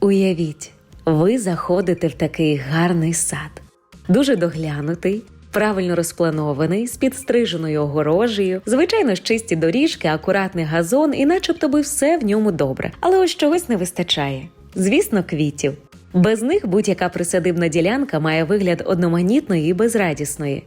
Уявіть, ви заходите в такий гарний сад, дуже доглянутий, правильно розпланований, з підстриженою огорожею, звичайно ж чисті доріжки, акуратний газон, і начебто би все в ньому добре. Але ось чогось не вистачає. Звісно, квітів. Без них будь-яка присадибна ділянка має вигляд одноманітної і безрадісної.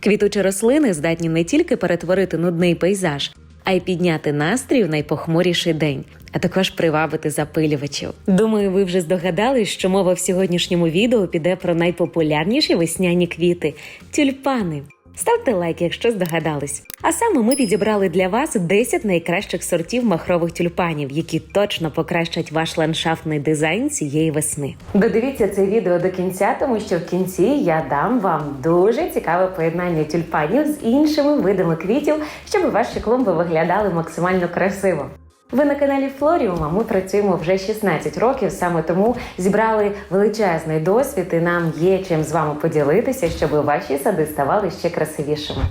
Квітучі рослини здатні не тільки перетворити нудний пейзаж, а й підняти настрій в найпохмуріший день, а також привабити запилювачів. Думаю, ви вже здогадались, що мова в сьогоднішньому відео піде про найпопулярніші весняні квіти тюльпани. Ставте лайк, якщо здогадались. А саме ми підібрали для вас 10 найкращих сортів махрових тюльпанів, які точно покращать ваш ландшафтний дизайн цієї весни. Додивіться це відео до кінця, тому що в кінці я дам вам дуже цікаве поєднання тюльпанів з іншими видами квітів, щоб ваші клумби виглядали максимально красиво. Ви на каналі Флоріума. Ми працюємо вже 16 років. Саме тому зібрали величезний досвід, і нам є чим з вами поділитися, щоб ваші сади ставали ще красивішими.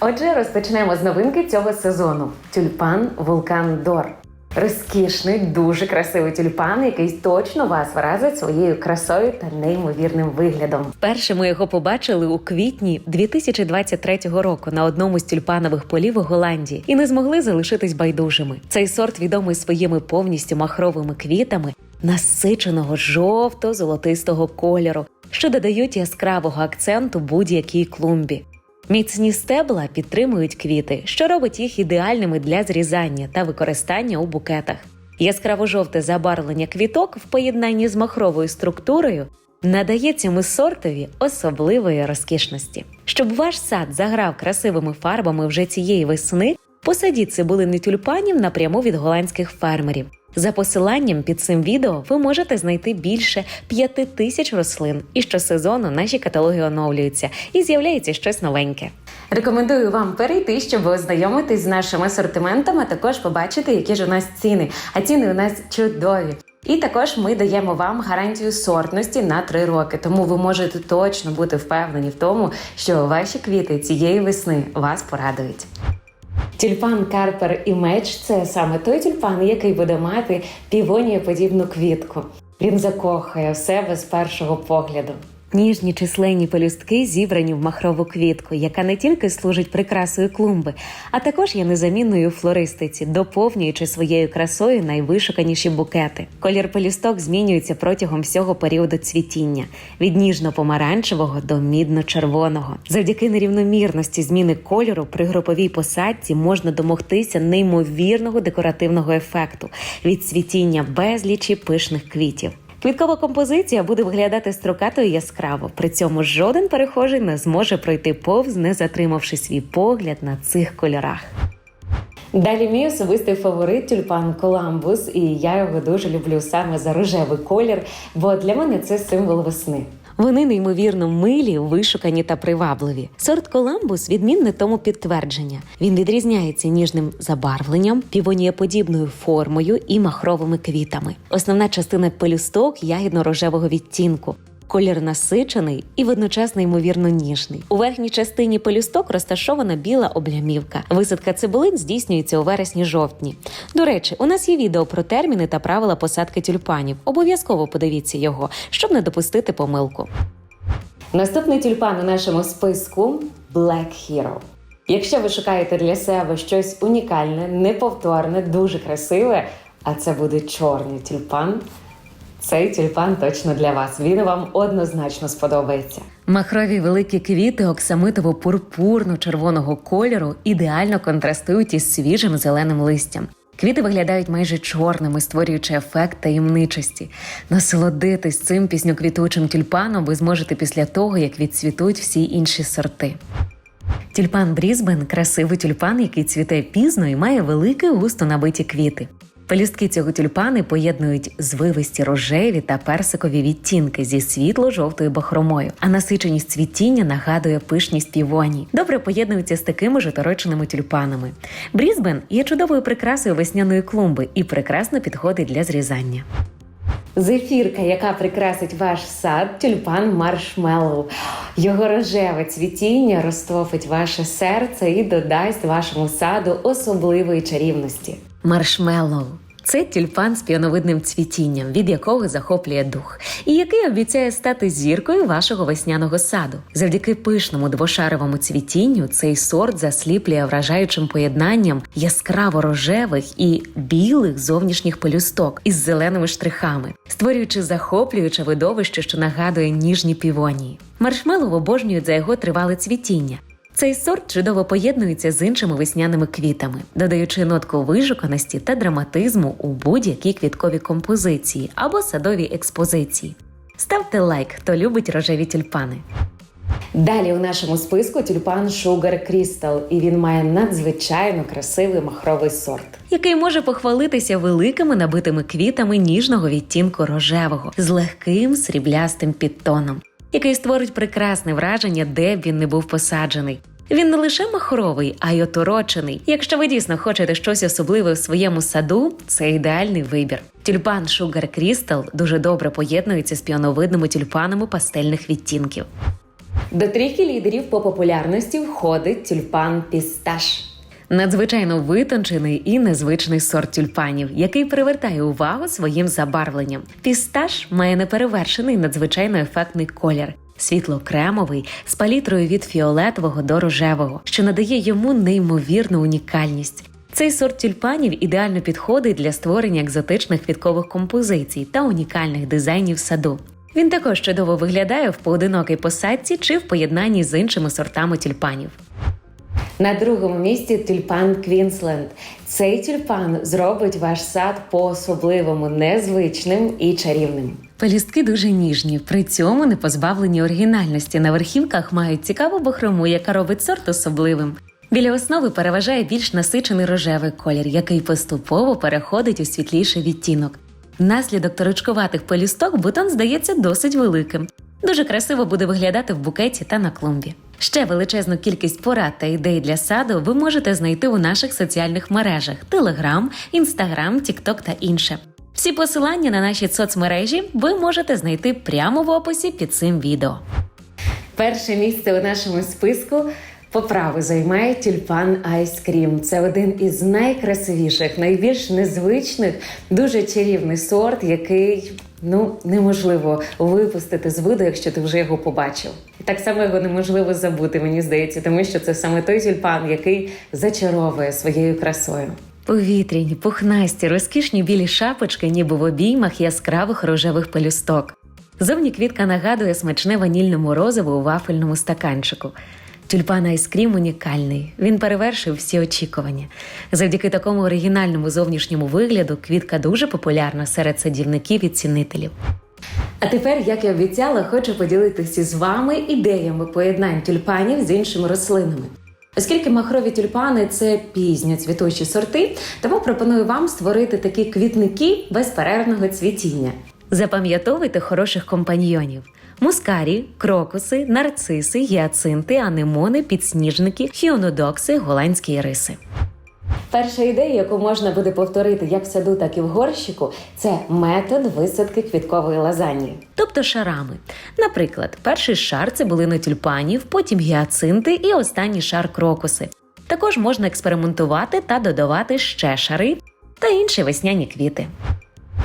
Отже, розпочнемо з новинки цього сезону: тюльпан Вулкан Дор. Розкішний, дуже красивий тюльпан, який точно вас вразить своєю красою та неймовірним виглядом. Перше ми його побачили у квітні 2023 року на одному з тюльпанових полів у Голландії і не змогли залишитись байдужими. Цей сорт відомий своїми повністю махровими квітами насиченого жовто-золотистого кольору, що додають яскравого акценту будь-якій клумбі. Міцні стебла підтримують квіти, що робить їх ідеальними для зрізання та використання у букетах. Яскраво-жовте забарвлення квіток в поєднанні з махровою структурою надає цьому сортові особливої розкішності. Щоб ваш сад заграв красивими фарбами вже цієї весни, посадіть цибулини тюльпанів напряму від голландських фермерів. За посиланням під цим відео ви можете знайти більше п'яти тисяч рослин, і щосезону наші каталоги оновлюються і з'являється щось новеньке. Рекомендую вам перейти, щоб ознайомитись з нашим асортиментом, а також побачити, які ж у нас ціни. А ціни у нас чудові. І також ми даємо вам гарантію сортності на 3 роки, тому ви можете точно бути впевнені в тому, що ваші квіти цієї весни вас порадують. Тюльпан Карпер і меч це саме той тюльпан, який буде мати півонієподібну квітку. Він закохає в себе з першого погляду. Ніжні численні пелюстки зібрані в махрову квітку, яка не тільки служить прикрасою клумби, а також є незамінною флористиці, доповнюючи своєю красою найвишуканіші букети. Колір пелюсток змінюється протягом всього періоду цвітіння від ніжно-помаранчевого до мідно-червоного. Завдяки нерівномірності зміни кольору при груповій посадці можна домогтися неймовірного декоративного ефекту від цвітіння безлічі пишних квітів. Квіткова композиція буде виглядати строкато і яскраво. При цьому жоден перехожий не зможе пройти повз, не затримавши свій погляд на цих кольорах. Далі мій особистий фаворит тюльпан Коламбус, і я його дуже люблю саме за рожевий колір, бо для мене це символ весни. Вони неймовірно милі, вишукані та привабливі. Сорт Коламбус відмінне тому підтвердження. Він відрізняється ніжним забарвленням, півонієподібною формою і махровими квітами. Основна частина пелюсток ягідно-рожевого відтінку. Колір насичений і водночас неймовірно ніжний. У верхній частині пелюсток розташована біла облямівка. Висадка цибулин здійснюється у вересні-жовтні. До речі, у нас є відео про терміни та правила посадки тюльпанів. Обов'язково подивіться його, щоб не допустити помилку. Наступний тюльпан у нашому списку Black Hero. Якщо ви шукаєте для себе щось унікальне, неповторне, дуже красиве, а це буде чорний тюльпан. Цей тюльпан точно для вас. Він вам однозначно сподобається. Махрові великі квіти оксамитово-пурпурно-червоного кольору ідеально контрастують із свіжим зеленим листям. Квіти виглядають майже чорними, створюючи ефект таємничості. Насолодитись цим пісньоквітучим тюльпаном ви зможете після того, як відцвітуть всі інші сорти. Тюльпан Брізбен красивий тюльпан, який цвіте пізно і має великі густо набиті квіти. Пелюстки цього тюльпани поєднують звивисті рожеві та персикові відтінки зі світло-жовтою бахромою, а насиченість цвітіння нагадує пишність півоній. Добре поєднуються з такими ж отороченими тюльпанами. Брізбен є чудовою прикрасою весняної клумби і прекрасно підходить для зрізання. Зефірка, яка прикрасить ваш сад, тюльпан маршмеллоу. Його рожеве цвітіння розтопить ваше серце і додасть вашому саду особливої чарівності. Маршмеллоу Це тюльпан з піоновидним цвітінням, від якого захоплює дух, і який обіцяє стати зіркою вашого весняного саду. Завдяки пишному двошаровому цвітінню цей сорт засліплює вражаючим поєднанням яскраво рожевих і білих зовнішніх пелюсток із зеленими штрихами, створюючи захоплююче видовище, що нагадує ніжні півонії. Маршмеллоу обожнюють за його тривале цвітіння. Цей сорт чудово поєднується з іншими весняними квітами, додаючи нотку вишуканості та драматизму у будь-якій квітковій композиції або садовій експозиції. Ставте лайк, хто любить рожеві тюльпани. Далі у нашому списку тюльпан Sugar Crystal, і він має надзвичайно красивий махровий сорт, який може похвалитися великими набитими квітами ніжного відтінку рожевого з легким сріблястим підтоном, який створить прекрасне враження, де б він не був посаджений. Він не лише махровий, а й оторочений. Якщо ви дійсно хочете щось особливе в своєму саду, це ідеальний вибір. Тюльпан Sugar Crystal дуже добре поєднується з піоновидними тюльпанами пастельних відтінків. До трійки лідерів по популярності входить тюльпан Пісташ. Надзвичайно витончений і незвичний сорт тюльпанів, який привертає увагу своїм забарвленням. Пісташ має неперевершений надзвичайно ефектний колір. Світло-кремовий з палітрою від фіолетового до рожевого, що надає йому неймовірну унікальність. Цей сорт тюльпанів ідеально підходить для створення екзотичних квіткових композицій та унікальних дизайнів саду. Він також чудово виглядає в поодинокій посадці чи в поєднанні з іншими сортами тюльпанів. На другому місці тюльпан Квінсленд. Цей тюльпан зробить ваш сад по-особливому незвичним і чарівним. Пелюстки дуже ніжні, при цьому не позбавлені оригінальності. На верхівках мають цікаву бахрому, яка робить сорт особливим. Біля основи переважає більш насичений рожевий колір, який поступово переходить у світліший відтінок. Внаслідок торочкуватих пелюсток бутон здається досить великим. Дуже красиво буде виглядати в букеті та на клумбі. Ще величезну кількість порад та ідей для саду ви можете знайти у наших соціальних мережах: Telegram, Instagram, TikTok та інше. Всі посилання на наші соцмережі ви можете знайти прямо в описі під цим відео. Перше місце у нашому списку по праву займає тюльпан Cream. Це один із найкрасивіших, найбільш незвичних, дуже чарівний сорт, який ну неможливо випустити з виду, якщо ти вже його побачив. І так само його неможливо забути, мені здається, тому що це саме той тюльпан, який зачаровує своєю красою. Повітряні, пухнасті, розкішні білі шапочки, ніби в обіймах яскравих рожевих пелюсток. Зовні квітка нагадує смачне ванільне морозиво у вафельному стаканчику. Тюльпан Айскрім унікальний. Він перевершив всі очікування. Завдяки такому оригінальному зовнішньому вигляду квітка дуже популярна серед садівників і цінителів. А тепер, як і обіцяла, хочу поділитися з вами ідеями поєднань тюльпанів з іншими рослинами. Оскільки махрові тюльпани це пізньо цвітучі сорти, тому пропоную вам створити такі квітники безперервного цвітіння. Запам'ятовуйте хороших компаньйонів: мускарі, крокуси, нарциси, гіацинти, анемони, підсніжники, хіонодокси, голландські іриси. Перша ідея, яку можна буде повторити як в саду, так і в горщику, це метод висадки квіткової лазаньї, тобто шарами. Наприклад, перший шар це були тюльпанів, потім гіацинти і останній шар крокуси. Також можна експериментувати та додавати ще шари та інші весняні квіти.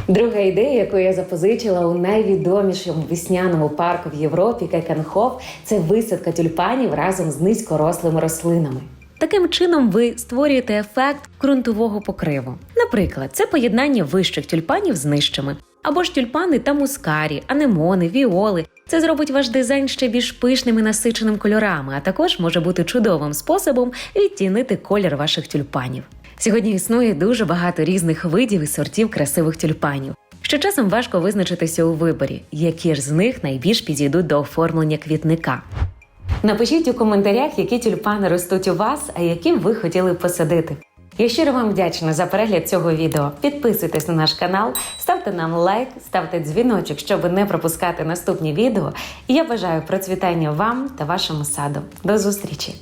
Друга ідея, яку я запозичила у найвідомішому весняному парку в Європі Кекенхоф, це висадка тюльпанів разом з низькорослими рослинами. Таким чином ви створюєте ефект ґрунтового покриву. Наприклад, це поєднання вищих тюльпанів з нижчими, або ж тюльпани та мускарі, анемони, віоли. Це зробить ваш дизайн ще більш пишним і насиченим кольорами, а також може бути чудовим способом відтінити колір ваших тюльпанів. Сьогодні існує дуже багато різних видів і сортів красивих тюльпанів. Що часом важко визначитися у виборі, які ж з них найбільш підійдуть до оформлення квітника. Напишіть у коментарях, які тюльпани ростуть у вас, а які ви хотіли посадити. Я щиро вам вдячна за перегляд цього відео. Підписуйтесь на наш канал, ставте нам лайк, ставте дзвіночок, щоб не пропускати наступні відео. І я бажаю процвітання вам та вашому саду. До зустрічі!